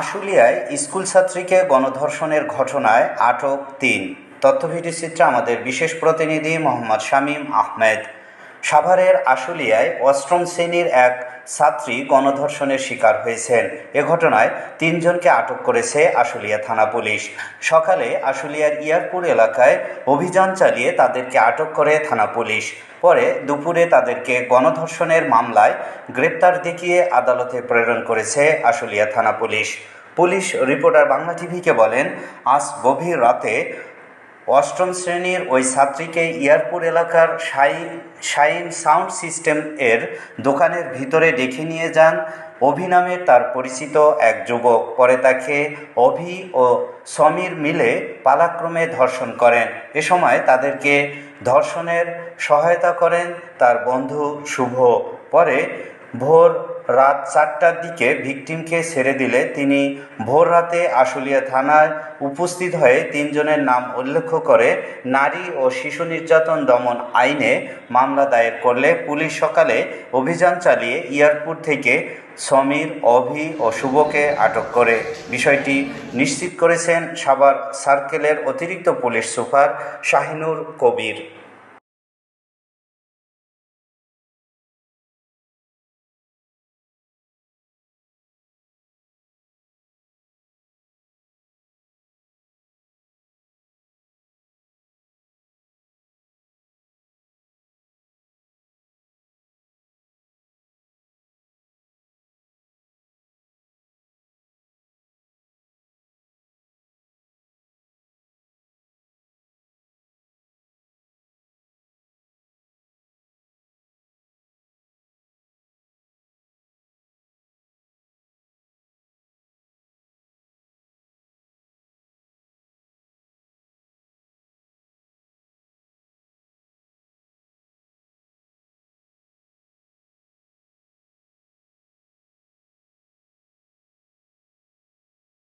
আশুলিয়ায় school ছাত্রীকে গণধর্ষণের ঘটনায় আটক তিন। তথ্যভিডিও চিত্রে আমাদের বিশেষ প্রতিনিধি মোহাম্মদ শামীম আহমেদ। সাভারের আশুলিয়ায় অষ্টম শ্রেণির এক ছাত্রী গণধর্ষণের শিকার হয়েছেন। এ ঘটনায় তিনজনকে আটক করেছে আশুলিয়া থানা পুলিশ। সকালে আশুলিয়ার ইয়ারপুর এলাকায় অভিযান চালিয়ে তাদেরকে আটক করে থানা পুলিশ। পরে দুপুরে তাদেরকে গণধর্ষণের মামলায় গ্রেপ্তার দেখিয়ে আদালতে প্রেরণ করেছে আশুলিয়া থানা পুলিশ। পুলিশ রিপোর্টার বাংলা টিভিকে বলেন, আজ গভীর রাতে অষ্টম শ্রেণির ওই ছাত্রীকে ইয়ারপুর এলাকার শাইন শাইন সাউন্ড সিস্টেম এর দোকানের ভিতরে ডেকে নিয়ে যান। অভি নামের তার পরিচিত এক যুবক। পরে তাকে অভি ও সমীর মিলে পালাক্রমে ধর্ষণ করেন। এ সময় তাদেরকে ধর্ষণের সহায়তা করেন তার বন্ধু শুভ। পরে ভোর রাত চারটার দিকে ভিকটিমকে ছেড়ে দিলে তিনি ভোর রাতে আশুলিয়া থানায় উপস্থিত হয়ে তিনজনের নাম উল্লেখ করে নারী ও শিশু নির্যাতন দমন আইনে মামলা দায়ের করলে পুলিশ সকালে অভিযান চালিয়ে ইয়ারপুর থেকে সমীর, অভি ও শুভকে আটক করে। বিষয়টি নিশ্চিত করেছেন সাভার সার্কেলের অতিরিক্ত পুলিশ সুপার শাহিনুর কবির।